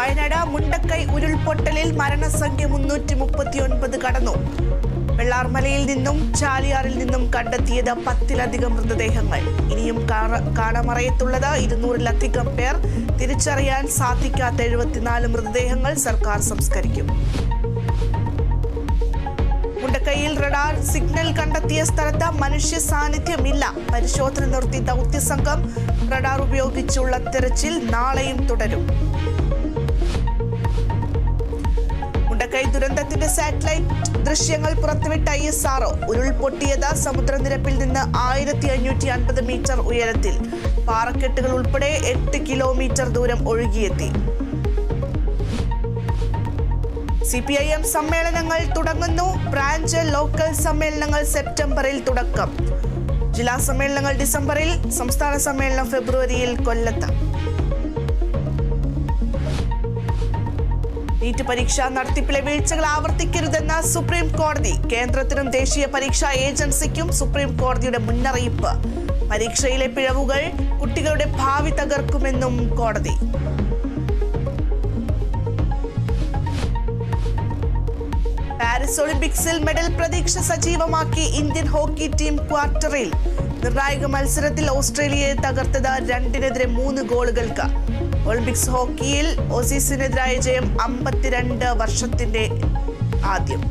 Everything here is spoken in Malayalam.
വയനാട് മുണ്ടക്കൈ ഉരുൾപൊട്ടലിൽ മരണസംഖ്യ മുന്നൂറ്റി മുപ്പത്തിയൊൻപത് കടന്നു. വെള്ളാർമലയിൽ നിന്നും ചാലിയാറിൽ നിന്നും കണ്ടെത്തിയത് പത്തിലധികം മൃതദേഹങ്ങൾ. ഇനിയും കാണ- കാണമറയത്തുള്ളത് ഇരുന്നൂറിലധികം പേർ. തിരിച്ചറിയാൻ സാധിക്കാത്ത എഴുപത്തിനാല് മൃതദേഹങ്ങൾ സർക്കാർ സംസ്കരിക്കും. മുണ്ടക്കൈയിൽ റഡാർ സിഗ്നൽ കണ്ടെത്തിയ സ്ഥലത്ത് മനുഷ്യ സാന്നിധ്യമില്ല. പരിശോധന നിർത്തി ദൗത്യസംഘം റഡാർ ഉപയോഗിച്ചുള്ള തെരച്ചിൽ നാളെയും തുടരും. ദുരന്തത്തിന്റെ സാറ്റലൈറ്റ് ദൃശ്യങ്ങൾ പുറത്തുവിട്ട ഐ എസ് ആർഒ ഉരുൾപൊട്ടിയത് സമുദ്രനിരപ്പിൽ നിന്ന് ആയിരത്തി അഞ്ഞൂറ്റി അൻപത് മീറ്റർ ഉയരത്തിൽ. പാറക്കെട്ടുകൾ ഉൾപ്പെടെ എട്ട് കിലോമീറ്റർ ദൂരം ഒഴുകിയെത്തി. സി പി ഐ എം സമ്മേളനങ്ങൾ തുടങ്ങുന്നു. ബ്രാഞ്ച് ലോക്കൽ സമ്മേളനങ്ങൾ സെപ്റ്റംബറിൽ തുടക്കം. ജില്ലാ സമ്മേളനങ്ങൾ ഡിസംബറിൽ സംസ്ഥാന സമ്മേളനം ഫെബ്രുവരിയിൽ കൊല്ലത്ത്. നീറ്റ് പരീക്ഷാ നടത്തിപ്പിലെ വീഴ്ചകൾ ആവർത്തിക്കരുതെന്ന് സുപ്രീം കോടതി. കേന്ദ്രത്തിനും ദേശീയ പരീക്ഷാ ഏജൻസിക്കും സുപ്രീം കോടതിയുടെ മുന്നറിയിപ്പ്. പരീക്ഷയിലെ പിഴവുകൾ കുട്ടികളുടെ ഭാവി തകർക്കുമെന്നും കോടതി. പാരീസ് ഒളിമ്പിക്സിൽ മെഡൽ പ്രതീക്ഷ സജീവമാക്കി ഇന്ത്യൻ ഹോക്കി ടീം ക്വാർട്ടറിൽ. നിർണായക മത്സരത്തിൽ ഓസ്ട്രേലിയയെ തകർത്തത് രണ്ടിനെതിരെ മൂന്ന് ഗോളുകൾക്ക്. ഒളിമ്പിക്സ് ഹോക്കിയിൽ ഓസീസിനെതിരായ ജയം അമ്പത്തിരണ്ട് വർഷത്തിന്റെ ആദ്യം.